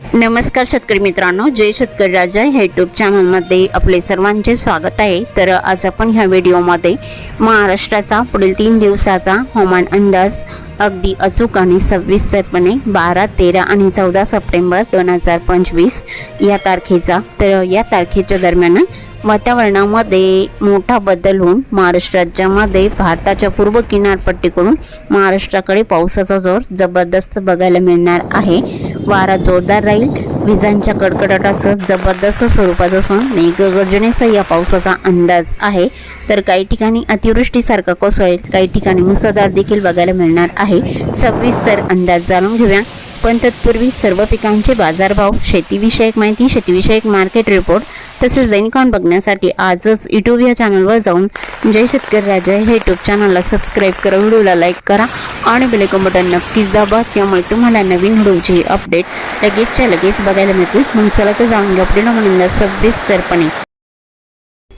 नमस्कार शेतकरी मित्रांनो जय शेतकरी राजा. ह्या यूट्यूब चॅनलमध्ये आपले सर्वांचे स्वागत आहे. तर आज आपण ह्या व्हिडिओमध्ये महाराष्ट्राचा पुढील तीन दिवसाचा हवामान अंदाज अगदी अचूक आणि सविस्तरपणे बारा तेरा आणि चौदा सप्टेंबर दोन हजार पंचवीस या तारखेचा. तर या तारखेच्या दरम्यान वातावरणामध्ये मोठा बदल होऊन महाराष्ट्र राज्यामध्ये भारताच्या पूर्व किनारपट्टीकडून महाराष्ट्राकडे पावसाचा जोर जबरदस्त बघायला मिळणार आहे. वारा जोरदार राहील. विजांच्या कडकडाटासह जबरदस्त स्वरूपात असून मेघगर्जनेसह या पावसाचा अंदाज आहे. तर काही ठिकाणी अतिवृष्टीसारखा कोसळेल. काही ठिकाणी मुसळधार देखील बघायला मिळणार आहे. सविस्तर अंदाज जाणून घेऊया. पण तत्पूर्वी सर्व पिकांचे बाजारभाव शेतीविषयक माहिती शेतीविषयक मार्केट रिपोर्ट तसेच दैनिकान बघण्यासाठी आजच यूट्यूब या चॅनलवर जाऊन जय शेतकरी राजा हे यूट्यूब चॅनलला सबस्क्राईब करा व्हिडिओला लाईक करा आणि बेलेकॉन बटन नक्कीच दाबा त्यामुळे तुम्हाला नवीन व्हिडिओची अपडेट लगेचच्या लगेच बघायला मिळतील. मग चला तर जाऊन घ्या अपडेट म्हणून सविस्तरपणे.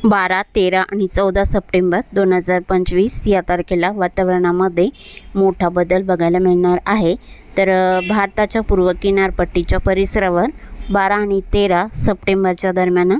बारा तेरा आणि चौदा सप्टेंबर दोन हजार पंचवीस या तारखेला वातावरणामध्ये मोठा बदल बघायला मिळणार आहे. तर भारताच्या पूर्व किनारपट्टीच्या परिसरावर बारा आणि तेरा सप्टेंबरच्या दरम्यान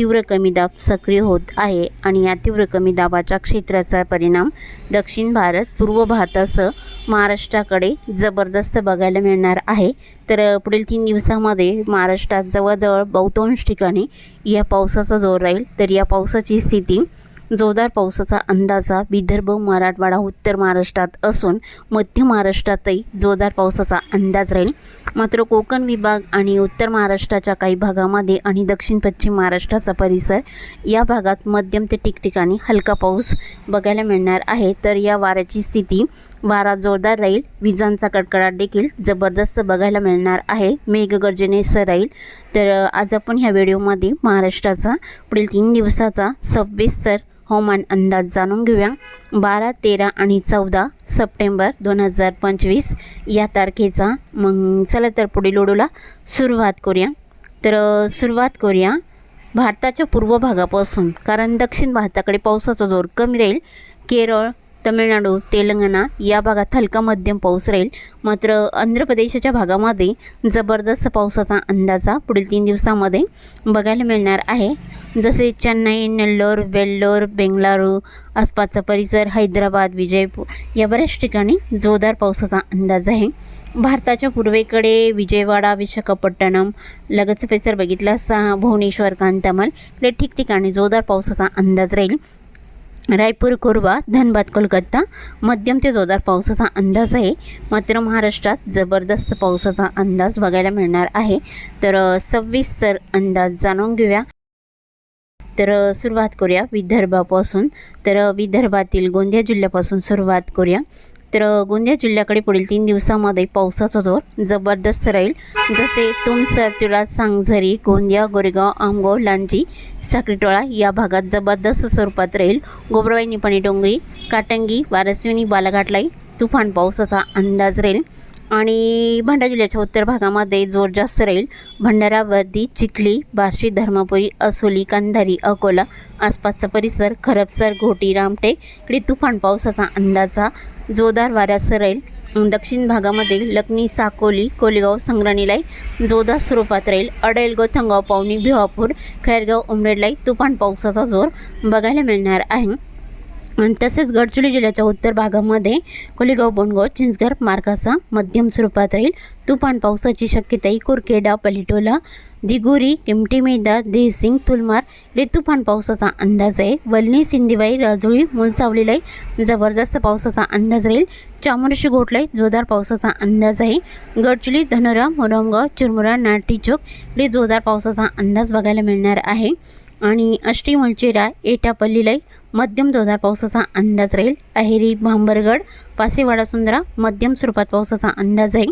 तीव्र कमी दाब सक्रिय होत आहे आणि या तीव्र कमी दाबाच्या क्षेत्राचा परिणाम दक्षिण भारत पूर्व भारतासह महाराष्ट्राकडे जबरदस्त बघायला मिळणार आहे. तर पुढील तीन दिवसामध्ये महाराष्ट्रात जवळजवळ बहुतांश ठिकाणी या पावसाचा जोर राहील. तर या पावसाची स्थिती जोरदार पावसाचा अंदाजा विदर्भ मराठवाडा उत्तर महाराष्ट्रात असून मध्य महाराष्ट्रातही जोरदार पावसाचा अंदाज राहील. मात्र कोकण विभाग आणि उत्तर महाराष्ट्राच्या काही भागामध्ये आणि दक्षिण पश्चिम महाराष्ट्राचा परिसर या भागात मध्यम ते ठिकठिकाणी हलका पाऊस बघायला मिळणार आहे. तर या वाऱ्याची स्थिती वारा जोरदार राहील. विजांचा कडकडाट देखील जबरदस्त बघायला मिळणार आहे. मेघगर्जनेसह राहील. तर आज आपण ह्या व्हिडिओमध्ये महाराष्ट्राचा पुढील तीन दिवसाचा सविस्तर हवामान अंदाज जाणून घेऊया. बारा तेरा आणि चौदा सप्टेंबर दोन हजार पंचवीस या तारखेचा. मग चला तर पुढील ओढूला सुरुवात करूया. तर सुरुवात करूया भारताच्या पूर्व भागापासून. कारण दक्षिण भारताकडे पावसाचा जोर कमी राहील. केरळ तमिळनाडू तेलंगणा या भागात हलका मध्यम पाऊस राहील. मात्र आंध्र प्रदेशाच्या भागामध्ये जबरदस्त पावसाचा अंदाजा पुढील तीन दिवसामध्ये बघायला मिळणार आहे. जसे चेन्नई नेल्लोर वेल्लोर बेंगलारू आसपासचा परिसर हैदराबाद विजयपूर या बऱ्याच ठिकाणी जोरदार पावसाचा अंदाज आहे. भारताच्या पूर्वेकडे विजयवाडा विशाखापट्टणम लगतचा परिसर बघितला असता भुवनेश्वर कांतामल इकडे ठिकठिकाणी जोरदार पावसाचा अंदाज राहील. रायपूर कोरबा धनबाद कोलकाता. मध्यम ते जोरदार पावसाचा अंदाज आहे. मात्र महाराष्ट्रात जबरदस्त पावसाचा अंदाज बघायला मिळणार आहे. तर सव्वीस तर अंदाज जाणून घेऊया. तर सुरुवात करूया विदर्भापासून. तर विदर्भातील गोंदिया जिल्ह्यापासून सुरुवात करूया. तर गोंदिया जिल्ह्याकडे पुढील तीन दिवसामध्ये पावसाचा जोर जबरदस्त राहील. जसे तुमसर सांगझरी गोंदिया गोरेगाव आमगाव लांजी साक्रीटोळा या भागात जबरदस्त स्वरूपात राहील. गोबरवाई निपाणी डोंगरी काटंगी वारसविनी बालाघाटलाई तुफान पावसाचा अंदाज राहील. आणि भंडारा जिल्ह्याच्या उत्तर भागामध्ये जोर जास्त राहील. भंडारा वर्दी चिखली बार्शी धर्मपुरी असोली कंधारी अकोला आसपासचा परिसर खरबसर घोटी रामटे इकडे तुफान पावसाचा अंदाजा जोरदार वाऱ्यासह राहील. दक्षिण भागामध्ये लखनी साकोली कोलेगाव संग्राणीलाई जोरदार स्वरूपात राहील. अडेल गोथंगाव पावनी भिवापूर खैरगाव उमरेडलाई तुफान पावसाचा जोर बघायला मिळणार आहे. आणि तसेच गडचिरोली जिल्ह्याच्या उत्तर भागामध्ये कोलेगाव बोंडगाव चिंचगर मार्गाचा मध्यम स्वरूपात राहील. तुफान पावसाची शक्यताही कुरखेडा पलिटोला दिगोरी किमटी मैदान देहसिंग तुलमार हे तुफान पावसाचा अंदाज आहे. वल्ली सिंधीबाई राजुळी मुलसावलीलाई जबरदस्त पावसाचा अंदाज राहील. चामोर्शी घोटलाई जोरदार पावसाचा अंदाज आहे. गडचिरोली धनोरा मोरमगाव चिरमुरा नाटी चौक हे जोरदार पावसाचा अंदाज बघायला मिळणार आहे. आणि अष्टी मलचेरा एटापल्लीलाई मध्यम जोरदार पावसाचा अंदाज राहील. अहेरी भांबरगड पासेवाडा सुंदरा मध्यम स्वरूपात पावसाचा अंदाज आहे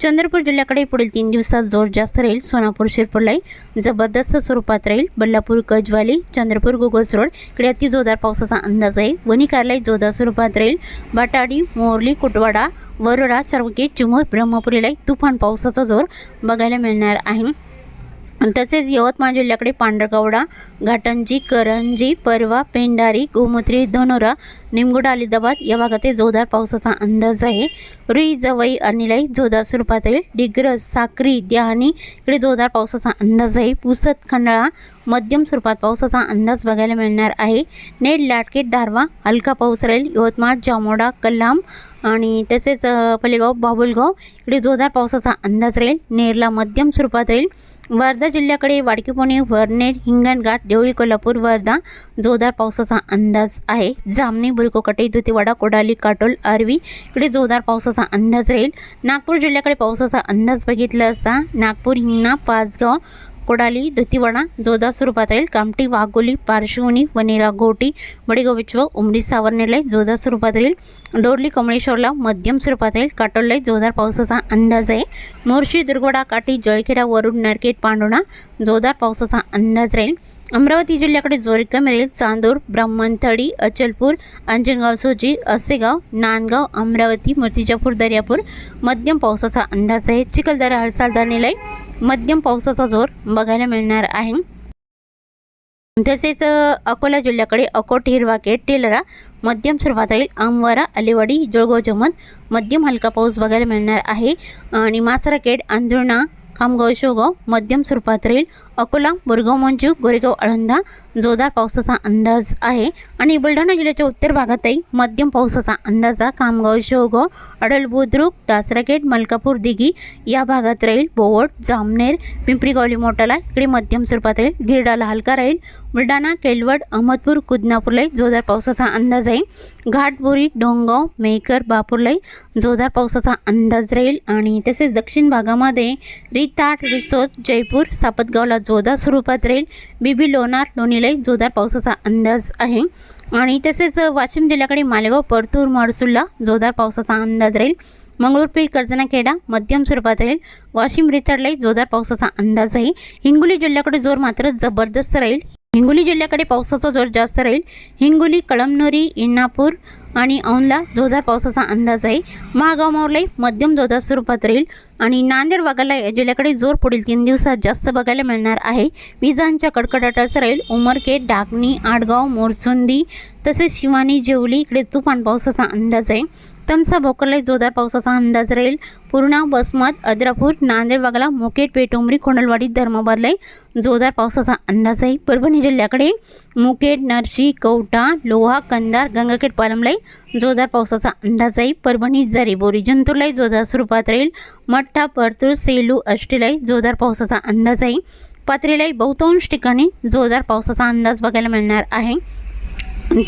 चंद्रपूर जिल्ह्याकडे पुढील तीन दिवसात जोर जास्त राहील. सोनापूर शिरपूरलाही जबरदस्त स्वरूपात राहील. बल्लापूर गजवाली चंद्रपूर गोगोस रोड इकडे अति जोरदार पावसाचा अंदाज आहे. वणी जोरदार स्वरूपात राहील. बाटाडी मोरली कुटवाडा वरोरा चरवके चिमूर ब्रह्मपुरीलाई तुफान पावसाचा जोर बघायला मिळणार आहे. तसेच यवतमाळ जिल्ह्याकडे पांढरकवडा घाटंजी करंजी परवा पेंडारी गोमुत्री धनोरा निमगुडा अलिदाबाद या भागातील जोरदार पावसाचा अंदाज आहे. रुई जवई अनिलाई जोरदार स्वरूपात आहे डिग्रस साक्री द्याहानी इकडे जोरदार पावसाचा अंदाज आहे. पुसत खंडाळा मध्यम स्वरूपात पावसाचा अंदाज बघायला मिळणार आहे. नेट लाटके दारवा हलका पाऊस राहील यवतमाळ जामोडा कल्लाम आणि तसेच पलेगाव बाबुलगाव इकडे जोरदार पावसाचा अंदाज राहील. नेरला मध्यम स्वरूपात राहील. वर्धा जिल्ह्याकडे वाडकीपुणे वरनेर हिंगणघाट देवळी कोल्हापूर वर्धा जोरदार पावसाचा अंदाज आहे. जामनी बुरकोकटे दुतीवाडा कोडाली काटोल अरवी इकडे जोरदार पावसाचा अंदाज राहील. नागपूर जिल्ह्याकडे पावसाचा अंदाज बघितला असता नागपूर हिंगणा पाचगाव कोडाली दुतीवाडा जोरदार स्वरूपात राहील कामठी वाघोली पार्श्वनी वनेरा घोटी बडेगाव विचव उमरी सावरनेरला जोरदार स्वरूपात राहील डोरली कमळेश्वरला मध्यम स्वरूपात राहील काटोललाई जोरदार पावसाचा अंदाज आहे मोर्शी दुर्गोडा काठी जळखेडा वरुण नरकेट पांडोणा जोरदार पावसाचा अंदाज राहील अमरावती जिल्ह्याकडे जोरी कमी राहील चांदूर ब्राह्मणथडी अचलपूर अंजनगाव सोजी असेगाव नांदगाव अमरावती मूर्तिजापूर दर्यापूर मध्यम पावसाचा अंदाज आहे चिखलदरा हडसाल धरणेलाही मध्यम पावसाचा जोर बघायला मिळणार आहे. तसेच अकोला जिल्ह्याकडे अकोट हिरवाकेट टेलरा मध्यम स्वरूपात राहील आमवारा अलिवाडी जळगाव जमत मध्यम हलका पाऊस बघायला मिळणार आहे. आणि मासराकेट आंधुर्णा खामगाव शेवगाव मध्यम स्वरूपात राहील. अकोला बोरगाव मंजू गोरेगाव अळंदा जोरदार पावसाचा अंदाज आहे. आणि बुलढाणा जिल्ह्याच्या उत्तर भागातही मध्यम पावसाचा अंदाज आहे. खामगाव शेवगाव अडल बुद्रुक दासराकेट मलकापूर दिघी या भागात राहील. बोवड जामनेर पिंपरी गौली मोटाला इकडे मध्यम स्वरूपात राहील. गिरडाला हलका राहील. बुलढाणा केलवड अहमदपूर कुदनापूरलाही जोरदार पावसाचा अंदाज आहे. घाटबोरी डोंगाव मेकर बापूरलाही जोरदार पावसाचा अंदाज राहील आणि तसेच दक्षिण भागामध्ये रिताट रिसोद जयपूर सापतगावला जोरदार स्वरूपात राहील. बीबी लोणार लोणीलाही जोरदार पावसाचा अंदाज आहे. आणि तसेच वाशिम जिल्ह्याकडे मालेगाव परतूर मडसूलला जोरदार पावसाचा अंदाज राहील. मंगळूरपीठ कर्जनाखेडा मध्यम स्वरूपात राहील. वाशिम रिताडलाही जोरदार पावसाचा अंदाज आहे. हिंगोली जिल्ह्याकडे जोर मात्र जबरदस्त राहील. हिंगोली जिल्ह्याकडे पावसाचा जोर जास्त राहील. हिंगोली कळमनुरी इन्नापूर आणि औंधला जोरदार पावसाचा अंदाज आहे. महागाव मोरलाई मध्यम जोरदार स्वरूपात राहील आणि नांदेड वाघाला जिल्ह्याकडे जोर पुढील तीन दिवसात जास्त बघायला मिळणार आहे. विजांच्या कडकडाटाचं राहील उमरखेड डाकणी आडगाव मोरचुंदी तसेच शिवानी जेवली इकडे तुफान पावसाचा अंदाज आहे. तमसा भोकरला जोरदार पावसाचा अंदाज राहील. पूर्णा बसमत अद्रापूर नांदेड वागला मुकेट पेटोमरी खोंडलवाडी धर्माबादलाही जोरदार पावसाचा अंदाज आहे. परभणी जिल्ह्याकडे मुकेट नरशी कवठा लोहा कंदार गंगाखेड पालमलाही जोरदार पावसाचा अंदाज आहे. परभणी जरी बोरी जंतूरलाही जोरदार स्वरूपात राहील. मठ्ठा परतूर सेलू अष्टीलाही जोरदार पावसाचा अंदाज आहे. पात्रेलाही बहुतांश ठिकाणी जोरदार पावसाचा अंदाज बघायला मिळणार आहे.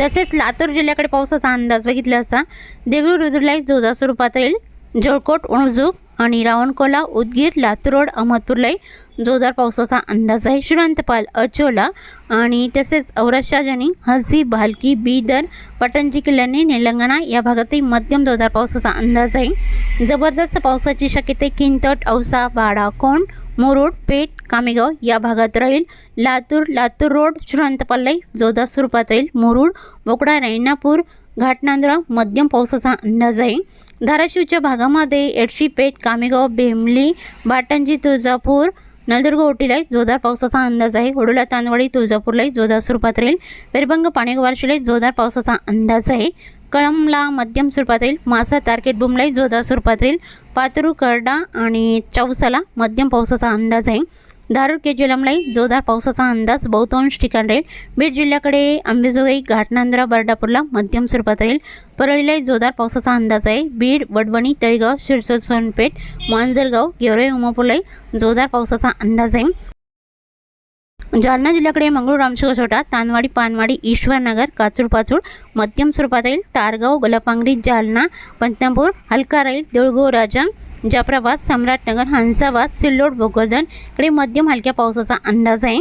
तसेच लातूर जिल्ह्याकडे पावसाचा अंदाज बघितला असता देगलूर रुद्रलाई जोरदार स्वरूपात राहील जळकोट उणजूक आणि रावणकोला उदगीर लातूर रोड अहमदपूरलाही जोरदार पावसाचा अंदाज आहे. श्रांतपाल अचोला आणि तसेच औरशाजनी हसी भालकी बीदर पटणजी किल्ल्याने तेलंगणा या भागातही मध्यम जोरदार पावसाचा अंदाज आहे. जबरदस्त पावसाची शक्यता किंतट औसा वाडा कोंड मुरुड पेठ कामेगाव या भागात राहील. लातूर लातूर रोड श्रीरांतपाललाई जोरदार स्वरूपात राहील. मुरुड बोकडा रैनापूर घाटनांद्रा मध्यम पावसाचा अंदाज आहे. धाराशिवच्या भागामध्ये एडशी पेठ कामेगाव बेमली बाटंजी तुळजापूर नलदुर्ग ओटीलाही जोरदार पावसाचा अंदाज आहे. होडोला तांदवाडी तुळजापूरलाही जोरदार स्वरूपात राहील. पेरबंग पाणेगावार्शीलाही जोरदार पावसाचा अंदाज आहे. कळमला मध्यम स्वरूपात राहील. मासा तारकेट बुमलाही जोरदार स्वरूपात राहील. पातरू करडा आणि चौसाला मध्यम पावसाचा अंदाज आहे. धारूर केजलमलाही जोरदार पावसाचा अंदाज बहुतांश ठिकाण राहील बीड जिल्ह्याकडे अंबेजोगाई घाटनांद्रा बर्डापूरला मध्यम स्वरूपात राहील परळीलाही जोरदार पावसाचा अंदाज आहे. बीड वडवणी तळेगाव शिरसोड सोनपेठ मांजरगाव गेवराई उमापूरलाही जोरदार पावसाचा अंदाज आहे. जालना जिल्ह्याकडे मंगळूर रामशिवसोटा तानवाडी पानवाडी ईश्वरनगर काचूर पाचूड मध्यम स्वरूपात राहील तारगाव गलापांगरी जालना पंतनपूर हलका राहील देऊळगाव राजा जाफराबाद सम्राटनगर हंसाबाद सिल्लोड भोकरदनकडे मध्यम हलक्या पावसाचा अंदाज आहे.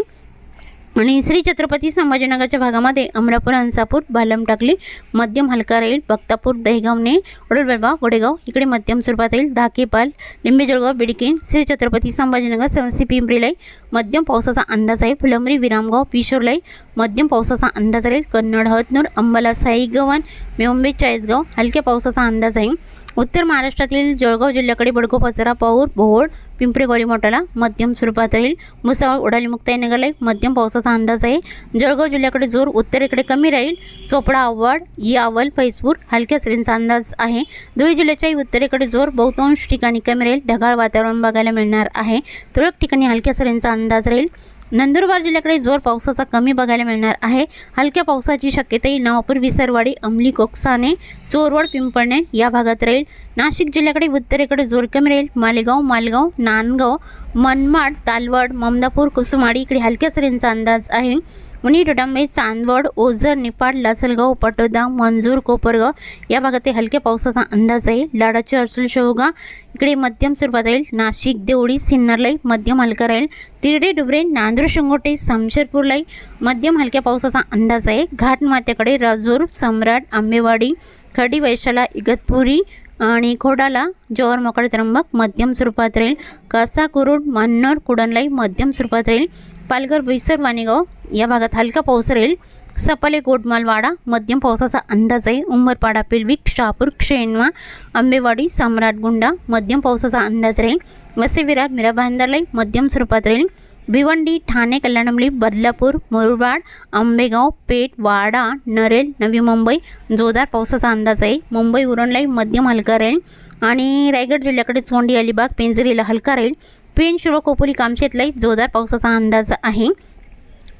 आणि श्री छत्रपती संभाजीनगरच्या भागामध्ये अमरापूर हंसापूर बालम टाकली मध्यम हलका राहील बक्तापूर दहेगावने वडोलबेळगाव गोडेगाव इकडे मध्यम स्वरूपात राहील धाकेपाल लिंबे जळगाव बिडकीन श्री छत्रपती संभाजीनगर संसी पिंपरीलाई मध्यम पावसाचा अंदाज आहे. फुलंबरी विरामगाव पिशोरलाई मध्यम पावसाचा अंदाज राहील कन्नड हतनूर अंबाला साई गव्हाण मेवंबे चाळीसगाव हलक्या पावसाचा अंदाज आहे. उत्तर महाराष्ट्रातील जळगाव जिल्ह्याकडे बडगो पाचरा पाऊर भोर पिंपरी गोलीमोटाला मध्यम स्वरूपात राहील. मुसावळ उडाली निघाले मध्यम पावसाचा अंदाज आहे. जळगाव जिल्ह्याकडे जोर उत्तरेकडे कमी राहील. चोपडा आव्हाड यावल फैजपूर हलक्या सरींचा अंदाज आहे. धुळे जिल्ह्याच्याही उत्तरेकडे जोर बहुतांश ठिकाणी कमी राहील. ढगाळ वातावरण बघायला मिळणार आहे. तुरळक ठिकाणी हलक्या सरींचा अंदाज राहील. नंदुरबार जिल्ह्याकडे जोर पावसाचा कमी बघायला मिळणार आहे. हलक्या पावसाची शक्यताही नवापूर विसरवाडी अंमली कोकसाने चोरवड पिंपळणे या भागात राहील. नाशिक जिल्ह्याकडे उत्तरेकडे जोर कमी राहील. मालेगाव मालगाव नांदगाव मनमाड तालवड ममदापूर कुसुमाडी इकडे हलक्या सरींचा अंदाज आहे. मुनी डोडांबे चांदवड ओझर निपाड लासलगाव पटोदा मंजूर कोपरगाव. या भागातील हलक्या पावसाचा अंदाज आहे. लाडाचे अर्सुल शेवगा इकडे मध्यम स्वरूपात राहील. नाशिक देवळी सिन्नरलाई मध्यम हलका राहील. तिरडे डुबरे नांदूर शिंगोटे समशेरपूरलाई मध्यम हलक्या पावसाचा अंदाज आहे. घाटमात्याकडे राजूर सम्राट आंबेवाडी खडी वैशाला इगतपुरी आणि खोडाला जव्हार मोकळे त्र्यंबक मध्यम स्वरूपात राहील. कासा कुरुड मन्नर कुडणलाई मध्यम स्वरूपात राहील. पालघर विसर वाणेगाव या भागात हलका पाऊस राहील. सपाले गोडमालवाडा मध्यम पावसाचा अंदाज आहे. उंबरपाडा पिलविक शहापूर क्षेणवा आंबेवाडी सम्राटगुंडा मध्यम पावसाचा अंदाज राहील. वसे विरार मीरा भांदरलाई मध्यम स्वरूपात राहील. भिवंडी ठाणे कल्याणमली बदलापूर मुरबाड आंबेगाव पेठ वाडा नरेल नवी मुंबई जोरदार पावसाचा अंदाज आहे. मुंबई उरणलाई मध्यम हलका राहील. आणि रायगड जिल्ह्याकडे चोंडी अलिबाग पेंजरीला हलका राहील. पेन शिरो कोपोली कामशेतलाई जोरदार पावसाचा अंदाज आहे.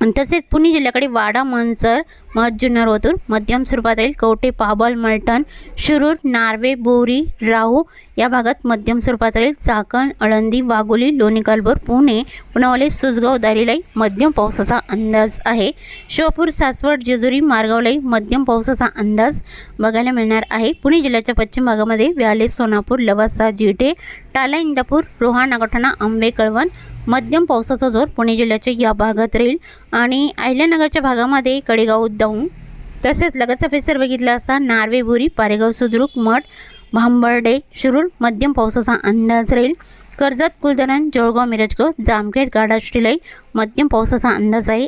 तसेच पुणे जिल्ह्याकडे वाडा मनसर जुन्नर ओतूर मध्यम स्वरूपातील राहील कवटे पाबल मलटण शिरूर नार्वे बोरी राहू या भागात मध्यम स्वरूपातील चाकण अळंदी वाघोली लोणी कालभोर पुणे पुनावले सुसगाव दारीलाई मध्यम पावसाचा अंदाज आहे. शिवपूर सासवड जेजुरी मार्गावलाई मध्यम पावसाचा अंदाज बघायला मिळणार आहे. पुणे जिल्ह्याच्या पश्चिम भागामध्ये व्याले सोनापूर लवासा जिटे टाला इंदापूर रोहा नागोठाणा आंबे कळवण मध्यम पावसाचा जोर पुणे जिल्ह्याच्या या भागात राहील आणि अहिल्यानगरच्या भागामध्ये कडेगाव दौंड तसेच लगतचा परिसर बघितला असता नार्वेबुरी पारेगाव सुद्रुक मठ भांबर्डे शिरूर मध्यम पावसाचा अंदाज राहील. कर्जत कुलधरण जळगाव मिरजगाव जामखेड गाडाश्रीलाई मध्यम पावसाचा अंदाज आहे.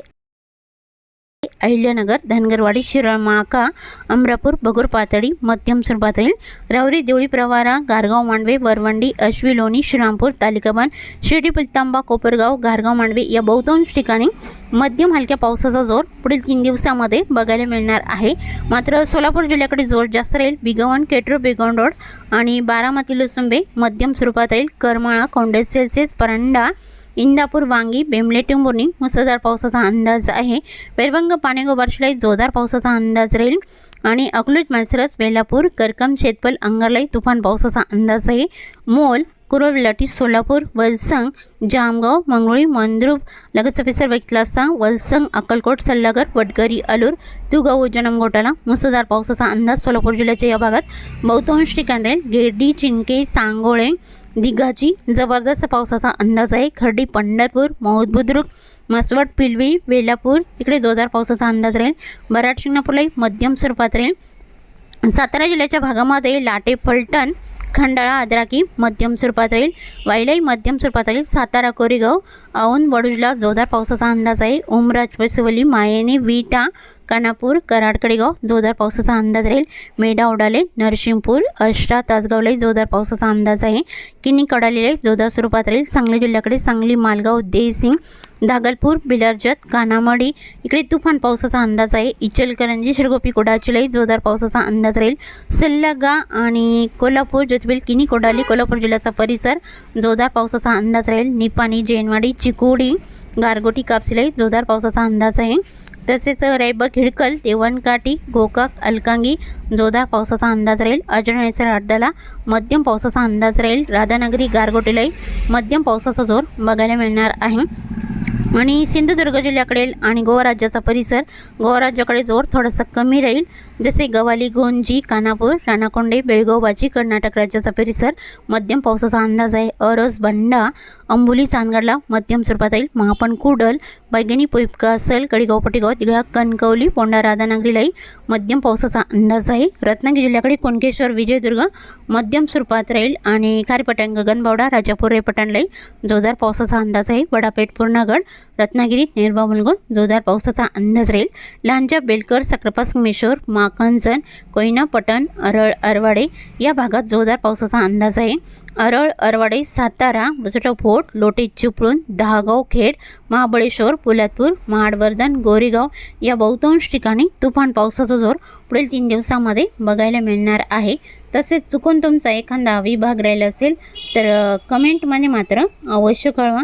अहिल्यानगर धनगरवाडी शिराळ महाका अमरापूर बगूर पातळी मध्यम स्वरूपात रावरी देवळी प्रवारा गारगाव मांडवे वरवंडी अश्वी लोणी श्रीरामपूर तालिकाबान शिर्डी पुलतांबा कोपरगाव गारगाव मांडवे या बहुतांश ठिकाणी मध्यम हलक्या पावसाचा जोर पुढील तीन दिवसामध्ये बघायला मिळणार आहे. मात्र सोलापूर जिल्ह्याकडे जोर जास्त राहील. बिगवण केटरो बेगवण रोड आणि बारामती लुसुंबे मध्यम स्वरूपात राहील करमाळा कोंडेसेल्सेस परंडा परांडा इंदापूर वांगी बेमले टिंबुर्णी मुसळधार पावसाचा अंदाज आहे. वैरभंग पाणेगाव बार्शीलाई जोरदार पावसाचा अंदाज राहील. आणि अकलूज मानसरस वेलापूर करकम शेतपल अंगरलाई तुफान पावसाचा अंदाज आहे. मोल कुरवलाटी सोलापूर वलसंग जामगाव मंगळुळी मंद्रुप लगतचा पिसर बघितला वलसंग अक्कलकोट सल्लागर वडकरी अलूर तुगाव उज्जनम घोटाला मुसळधार पावसाचा अंदाज सोलापूर जिल्ह्याच्या या भागात. बहुतांश ठिकाणी राहील गिरडी चिंके सांगोळे दिघाची जबरदस्त पावसाचा अंदाज आहे. खर्डी पंढरपूर मौद बुद्रुक मसवड पिलवी वेलापूर इकडे जोरदार पावसाचा अंदाज राहील. बराड शिंगणापूरलाही मध्यम स्वरूपात राहील. सातारा जिल्ह्याच्या भागामध्ये लाटे फलटण खंडाळा आद्राकी मध्यम स्वरूपात राहील वाईलाई मध्यम स्वरूपात राहील सातारा कोरेगाव औंध वडूजला जोरदार पावसाचा अंदाज आहे. उमराज वसवली मायेने विटा कानापूर कराडकडेगाव जोरदार पावसाचा अंदाज राहील. मेढा उडाले नरसिंहपूर अष्टा तासगावलाही जोरदार पावसाचा अंदाज आहे. किनी कडालेले जोरदार स्वरूपात राहील. सांगली जिल्ह्याकडे सांगली मालगाव देसिंग दागलपूर बिलारजत कानामडी. इकडे तुफान पावसाचा अंदाज आहे. इचलकरंजी श्रीगोपी कोडाचीलाही जोरदार पावसाचा अंदाज राहील. सल्लागा आणि कोल्हापूर ज्योतिबेल किनी कोडाली कोल्हापूर जिल्ह्याचा परिसर जोरदार पावसाचा अंदाज राहील. निपाणी जैनवाडी चिकोडी गारगोटी कापसीलाही जोरदार पावसाचा अंदाज आहे. तसेच रायबग हिडकल देवणकाठी गोकाक अलकांगी जोरदार पावसाचा अंदाज राहील. अजनेसर अड्डाला मध्यम पावसाचा अंदाज राहील. राधानगरी गारगोटीलाही मध्यम पावसाचा जोर बघायला मिळणार आहे. Nation. आणि सिंधुदुर्ग जिल्ह्याकडे आणि गोवा राज्याचा परिसर गोवा राज्याकडे जोर थोडासा कमी राहील. जसे गवाली गोंजी कानापूर राणाकोंडे बेळगावबाजी कर्नाटक राज्याचा परिसर मध्यम पावसाचा अंदाज आहे. अरस बंडा अंबुली चांदगडला मध्यम स्वरूपात येईल महापण कुडल बैगणी पोईपका असल कडेगाव पटेगाव तिघळा कणकवली पोंडा राधानागरीलाही मध्यम पावसाचा अंदाज आहे. रत्नागिरी जिल्ह्याकडे कोणकेश्वर विजयदुर्ग मध्यम स्वरूपात राहील. आणि खारीपटण गगनबावडा राजापूर रेपटणलाही जोरदार पावसाचा अंदाज आहे. वडापेठ पूर्णगड रत्नागिरी नेरवा जोरदार पावसाचा अंदाज राहील. लांजा बेलकर सक्रपास किमेश्वर माकंजन कोयना पटण अरळ अरवाडे या भागात जोरदार पावसाचा अंदाज आहे. अरळ अरवाडे सातारा बसोटा फोर्ट लोटे चिपळूण दहागाव खेड महाबळेश्वर पोलादपूर महाडवर्धन गोरेगाव या बहुतांश ठिकाणी तुफान पावसाचा जोर पुढील तीन दिवसामध्ये बघायला मिळणार आहे. तसेच चुकून तुमचा एखादा विभाग राहिला असेल तर कमेंटमध्ये मात्र अवश्य कळवा.